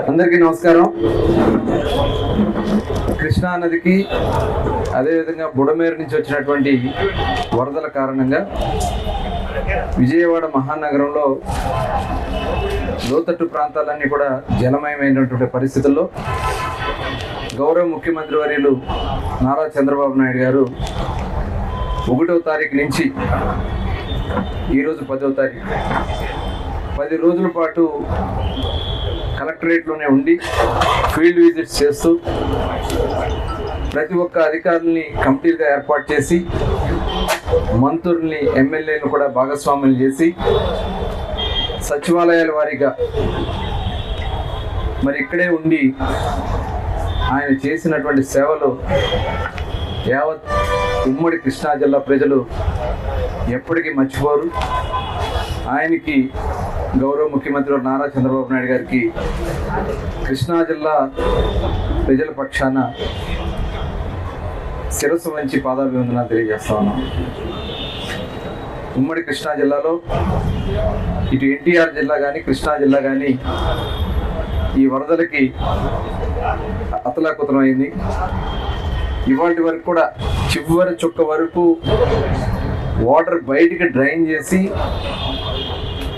అందరికీ నమస్కారం. కృష్ణా నదికి అదేవిధంగా బుడమేరు నుంచి వచ్చినటువంటి వరదల కారణంగా విజయవాడ మహానగరంలో లోతట్టు ప్రాంతాలన్నీ కూడా జలమయమైనటువంటి పరిస్థితుల్లో గౌరవ ముఖ్యమంత్రి వర్యులు నారా చంద్రబాబు నాయుడు గారు ఒకటో తారీఖు నుంచి ఈరోజు పదో తారీఖు. పది రోజుల పాటు కలెక్టరేట్లోనే ఉండి ఫీల్డ్ విజిట్స్ చేస్తూ ప్రతి ఒక్క అధికారుల్ని కమిటీలుగా ఏర్పాటు చేసి మంత్రుల్ని ఎమ్మెల్యేలను కూడా భాగస్వాములు చేసి సచివాలయాల వారీగా మరి ఇక్కడే ఉండి ఆయన చేసినటువంటి సేవలు యావత్ ఉమ్మడి కృష్ణా జిల్లా ప్రజలు ఎప్పటికీ మర్చిపోరు. ఆయనకి గౌరవ ముఖ్యమంత్రి నారా చంద్రబాబు నాయుడు గారికి కృష్ణా జిల్లా ప్రజల పక్షాన శిరస్సు వంచి పాదాభివందన తెలియజేస్తా ఉన్నాం. ఉమ్మడి కృష్ణా జిల్లాలో ఇటు ఎన్టీఆర్ జిల్లా కానీ కృష్ణా జిల్లా కానీ ఈ వరదలకి అతలాకుతలమైంది అయింది. ఇవాటి వరకు కూడా చివరి చుక్క వరకు వాటర్ బయటికి డ్రైన్ చేసి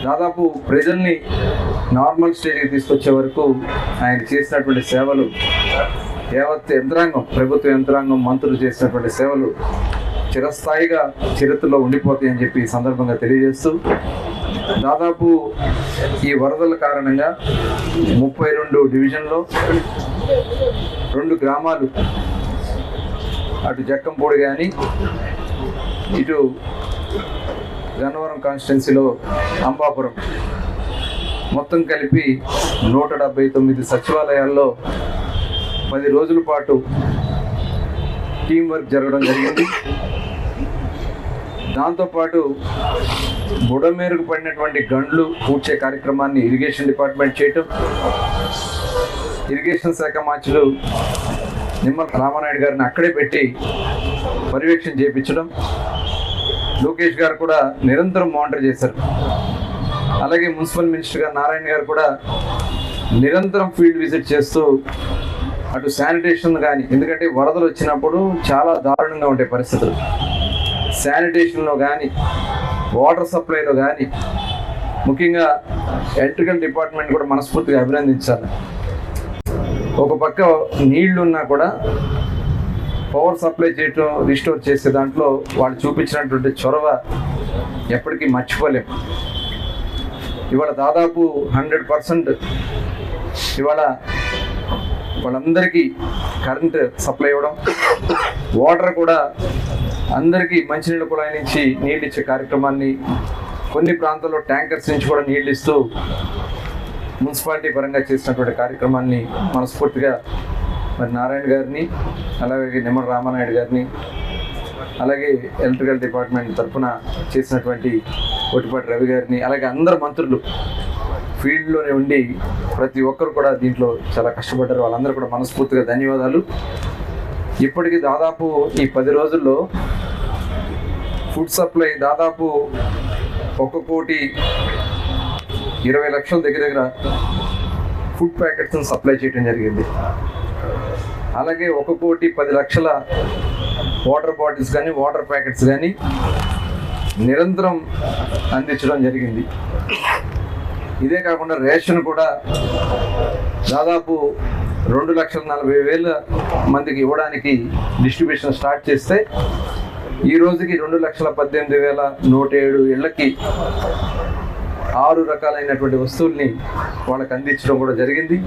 దాదాపు ప్రజల్ని నార్మల్ స్టేజ్కి తీసుకొచ్చే వరకు ఆయన చేసినటువంటి సేవలు యావత్ యంత్రాంగం ప్రభుత్వ యంత్రాంగం మంత్రులు చేసినటువంటి సేవలు చిరస్థాయిగా చరిత్రలో ఉండిపోతాయని చెప్పి సందర్భంగా తెలియజేస్తూ దాదాపు ఈ వరదల కారణంగా ముప్పై రెండు డివిజన్లో రెండు గ్రామాలు అటు జక్కంపూడి కానీ ఇటు గన్నవరం కాన్స్టిట్యున్సీలో అంబాపురం. మొత్తం కలిపి నూట డెబ్బై తొమ్మిది సచివాలయాల్లో పది రోజుల పాటు టీం వర్క్ జరగడం జరిగింది. దాంతోపాటు బుడమేరుకు పడినటువంటి గండ్లు పూడ్చే కార్యక్రమాన్ని ఇరిగేషన్ డిపార్ట్మెంట్ చేయటం ఇరిగేషన్ శాఖ మార్చులు నిమ్మల రామానాయుడు గారిని అక్కడే పెట్టి పర్యవేక్షణ చేయించడం లోకేష్ గారు కూడా నిరంతరం మానిటర్ చేశారు. అలాగే మున్సిపల్ మినిస్టర్ గారు నారాయణ గారు కూడా నిరంతరం ఫీల్డ్ విజిట్ చేస్తూ అటు శానిటేషన్ కానీ ఎందుకంటే వరదలు వచ్చినప్పుడు చాలా దారుణంగా ఉంటాయి పరిస్థితులు. శానిటేషన్లో కానీ వాటర్ సప్లైలో కానీ ముఖ్యంగా ఎలక్ట్రికల్ డిపార్ట్మెంట్ కూడా మనస్ఫూర్తిగా అభినందించాలి. ఒక పక్క నీళ్ళున్నా కూడా పవర్ సప్లై చేయటం రిస్టోర్ చేసే దాంట్లో వాళ్ళు చూపించినటువంటి చొరవ ఎప్పటికీ మర్చిపోలేం. ఇవాళ దాదాపు హండ్రెడ్ పర్సెంట్ ఇవాళ వాళ్ళందరికీ కరెంట్ సప్లై ఇవ్వడం వాటర్ కూడా అందరికీ మంచినీళ్ళ కుళాయి నుంచి నీళ్ళు ఇచ్చే కార్యక్రమాన్ని కొన్ని ప్రాంతాల్లో ట్యాంకర్స్ నుంచి కూడా నీళ్ళు ఇస్తూ మున్సిపాలిటీ పరంగా చేసినటువంటి కార్యక్రమాన్ని మనస్ఫూర్తిగా మరి నారాయణ గారిని అలాగే నిమ్మల రామానాయుడు గారిని అలాగే ఎలక్ట్రికల్ డిపార్ట్మెంట్ తరఫున చేసినటువంటి ఒట్టిపాటి రవి గారిని అలాగే అందరు మంత్రులు ఫీల్డ్లోనే ఉండి ప్రతి ఒక్కరు కూడా దీంట్లో చాలా కష్టపడ్డారు. వాళ్ళందరూ కూడా మనస్ఫూర్తిగా ధన్యవాదాలు. ఇప్పటికి దాదాపు ఈ పది రోజుల్లో ఫుడ్ సప్లై దాదాపు ఒక కోటి ఇరవై లక్షల దగ్గర దగ్గర ఫుడ్ ప్యాకెట్స్ని సప్లై చేయడం జరిగింది. అలాగే ఒక కోటి పది లక్షల వాటర్ బాటిల్స్ కానీ వాటర్ ప్యాకెట్స్ కానీ నిరంతరం అందించడం జరిగింది. ఇదే కాకుండా రేషన్ కూడా దాదాపు రెండు లక్షల నలభై వేల మందికి ఇవ్వడానికి డిస్ట్రిబ్యూషన్ స్టార్ట్ చేస్తే ఈ రోజుకి రెండు లక్షల పద్దెనిమిది వేల నూట ఏడు ఇళ్ళకి ఆరు రకాలైనటువంటి వస్తువుల్ని వాళ్ళకి అందించడం కూడా జరిగింది.